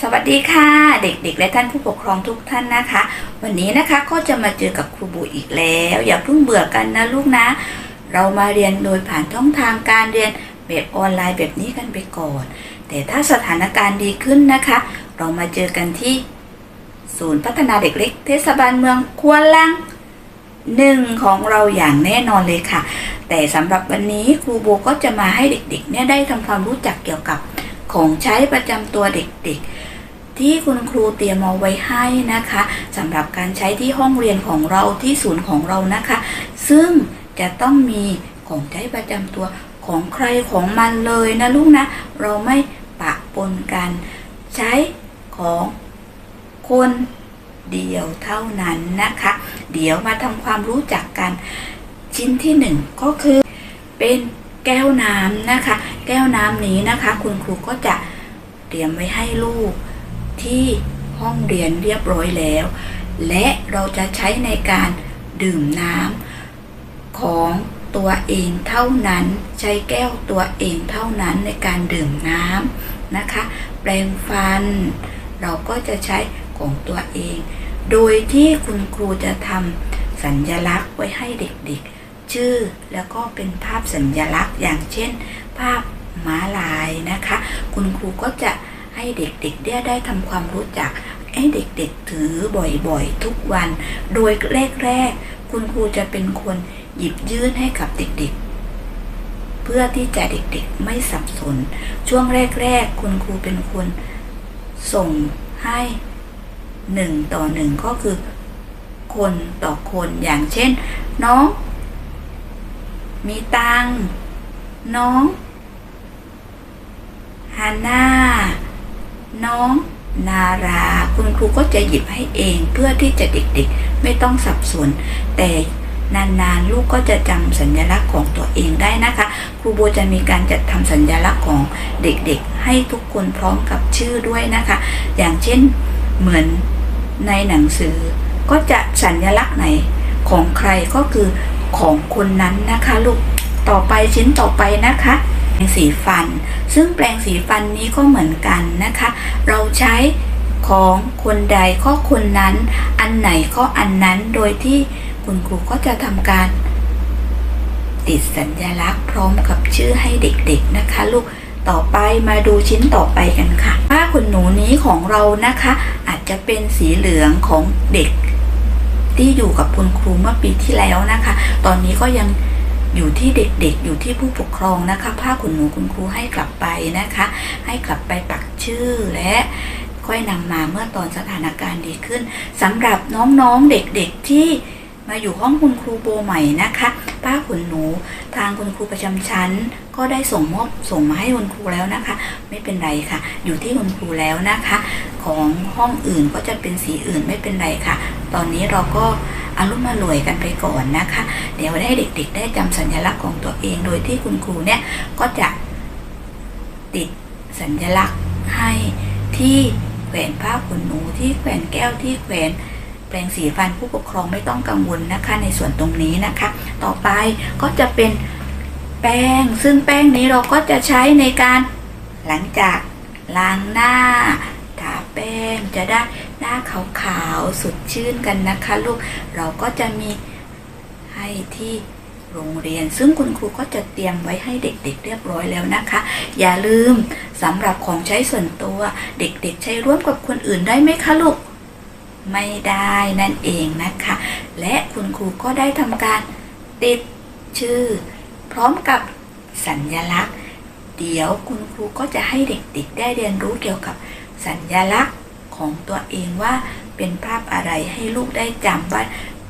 สวัสดีค่ะ เด็กๆ และท่านผู้ปกครองทุกท่านนะคะ วันนี้นะคะก็จะมาเจอกับครูบูอีกแล้ว อย่าเพิ่งเบื่อกันนะลูกนะ เรามาเรียนโดยผ่านช่องทางการเรียนแบบออนไลน์แบบนี้กันไปก่อน แต่ถ้าสถานการณ์ดีขึ้นนะคะ เรามาเจอกันที่ ศูนย์พัฒนาเด็กเล็ก เทศบาลเมืองควนลังหนึ่งของเราอย่างแน่นอนเลยค่ะ แต่สำหรับวันนี้ครูโบก็จะมาให้เด็กๆเนี่ยได้ทำความรู้จักเกี่ยวกับ ของใช้ประจำตัวเด็กๆ ที่คุณครูเตรียมเอาไว้ให้นะคะสำหรับการใช้ที่ห้องเรียนของเราที่ศูนย์ของเรานะคะ ซึ่งจะต้องมีของใช้ประจำตัวของใครของมันเลยนะลูกนะ เราไม่ปะปนกัน ใช้ของคนเดียวเท่านั้นนะคะ เดี๋ยวมาทำความรู้จักกัน ชิ้นที่หนึ่งก็คือเป็น แก้วน้ำนะคะ แก้วน้ำนี้นะคะ คุณครูก็จะเตรียมไว้ให้ลูกที่ห้องเรียนเรียบร้อยแล้ว และเราจะใช้ในการดื่มน้ำของตัวเองเท่านั้น ใช้แก้วตัวเองเท่านั้นในการดื่มน้ำนะคะ แปรงฟัน เราก็จะใช้ของตัวเอง โดยที่คุณครูจะทำสัญญลักษณ์ไว้ให้เด็กๆ ชื่อ แล้วก็เป็นภาพสัญญลักษณ์ อย่างเช่น ภาพม้าลายนะคะ คุณครูก็จะให้เด็กๆได้ได้ทำความรู้จัก ให้เด็กๆถือบ่อยๆ ทุกวัน โดยแรกๆ คุณครูจะเป็นคนหยิบยื่นให้กับเด็กๆ เพื่อที่จะเด็กๆไม่สับสน ช่วงแรกๆ คุณครูเป็นคนส่งให้หนึ่งต่อหนึ่งก็คือ คนต่อคนอย่างเช่น น้อง มีตัง น้องฮาน่าน้อง นารา คุณครูก็จะหยิบให้เองเพื่อที่จะเด็กๆ ไม่ต้องสับสน แต่นานๆ ลูกก็จะจำสัญลักษณ์ของตัวเองได้นะคะ ครูโบจะมีการจัดทำสัญลักษณ์ของเด็กๆ ให้ทุกคนพร้อมกับชื่อด้วยนะคะ อย่างเช่นเหมือนในหนังสือ ก็จะสัญลักษณ์ไหนของใครก็คือ ของคนนั้นนะคะลูกต่อไปชิ้นต่อไปนะคะแปรงสีฟัน ซึ่งแปรงสีฟันนี้ก็เหมือนกันนะคะ เราใช้ของคนใดก็คนนั้น อันไหนก็อันนั้นโดยที่คุณครูก็จะทำการ ติดสัญลักษณ์พร้อมกับชื่อให้เด็กๆนะคะ ลูกต่อไปมาดูชิ้นต่อไปกันค่ะ ผ้าขนหนูนี้ของเรานะคะ อาจจะเป็นสีเหลืองของเด็ก ที่อยู่กับคุณครูเมื่อปีที่แล้วนะคะ ตอนนี้ก็ยังอยู่ที่เด็กๆ อยู่ที่ผู้ปกครองนะคะ ผ้าขนหนูคุณครูให้กลับไปนะคะ ให้กลับไปปักชื่อและค่อยนำมาเมื่อตอนสถานการณ์ดีขึ้นสำหรับน้องๆเด็กๆที่มาอยู่ห้องคุณครูโบใหม่นะคะ ผ้าขนหนู ทางคุณครูประจำชั้น ก็ได้ส่งมอบส่งมาให้คุณครูแล้วนะคะ ไม่เป็นไรค่ะ อยู่ที่คุณครูแล้วนะคะ ของห้องอื่นก็จะเป็นสีอื่นไม่เป็นไรค่ะ ตอนนี้เราก็อารุ่มมารวยกันไปก่อนนะคะ เดี๋ยวให้เด็ก ๆ ได้จำสัญลักษณ์ของตัวเอง โดยที่คุณครูเนี่ยก็จะติดสัญลักษณ์ให้ที่แขวนผ้าขนหนูที่แขวนแก้วที่แขวนแปรงสีฟันผู้ปกครองไม่ต้องกังวลนะคะในส่วนตรงนี้นะคะ ต่อไปก็จะเป็นแป้ง ซึ่งแป้งนี้เราก็จะใช้ในการหลังจากล้างหน้าทาแป้งจะได้หน้าขาวๆสดชื่นกันนะคะลูกเราก็จะมีให้ที่โรงเรียน ซึ่งคุณครูก็จะเตรียมไว้ให้เด็กๆ เรียบร้อยแล้วนะคะ อย่าลืมสำหรับของใช้ส่วนตัวเด็กๆ ใช้ร่วมกับคนอื่นได้ไหมคะลูก ไม่ได้นั่นเองนะคะ และคุณครูก็ได้ทำการติดชื่อ พร้อมกับสัญลักษณ์ เดี๋ยวคุณครูก็จะให้เด็กๆได้เรียนรู้เกี่ยวกับสัญลักษณ์ของตัวเองว่าเป็นภาพอะไรให้ลูกได้จำว่า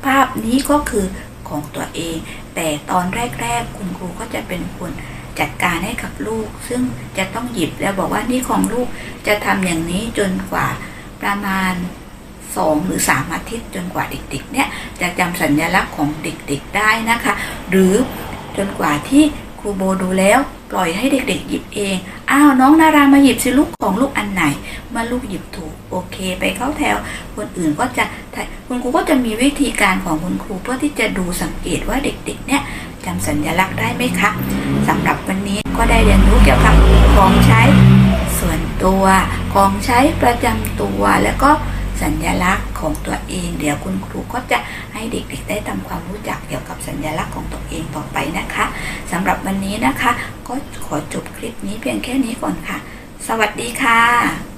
ภาพนี้ก็คือของตัวเอง แต่ตอนแรกๆ คุณครูก็จะเป็นคนจัดการให้กับลูก ซึ่งจะต้องหยิบแล้วบอกว่านี่ของลูกจะทำอย่างนี้จนกว่าประมาณ สองหรือสามอาทิตย์จนกว่าเด็กๆ เนี่ยจะจำสัญลักษณ์ของเด็กๆได้นะคะ หรือจนกว่าที่ครูโบดูแล้วปล่อยให้เด็กๆ หยิบเอง อ้าวน้องนารามาหยิบสิลูกของลูกอันไหนเมื่อลูกหยิบถูกโอเค ไปเข้าแถว คนอื่นก็จะคุณครูก็จะมีวิธีการของคุณครูเพื่อที่จะดูสังเกตว่าเด็กๆ เนี่ยจำสัญลักษณ์ได้ไหมคะสำหรับวันนี้ก็ได้เรียนรู้เกี่ยวกับของใช้ส่วนตัวของใช้ประจำตัวแล้วก็ สัญลักษณ์ของตัวเอง เดี๋ยวคุณครูก็จะให้เด็กๆ ได้ทำความรู้จักเกี่ยวกับสัญลักษณ์ของตัวเองต่อไปนะคะสำหรับวันนี้นะคะ ก็ขอจบคลิปนี้เพียงแค่นี้ก่อนค่ะ สวัสดีค่ะ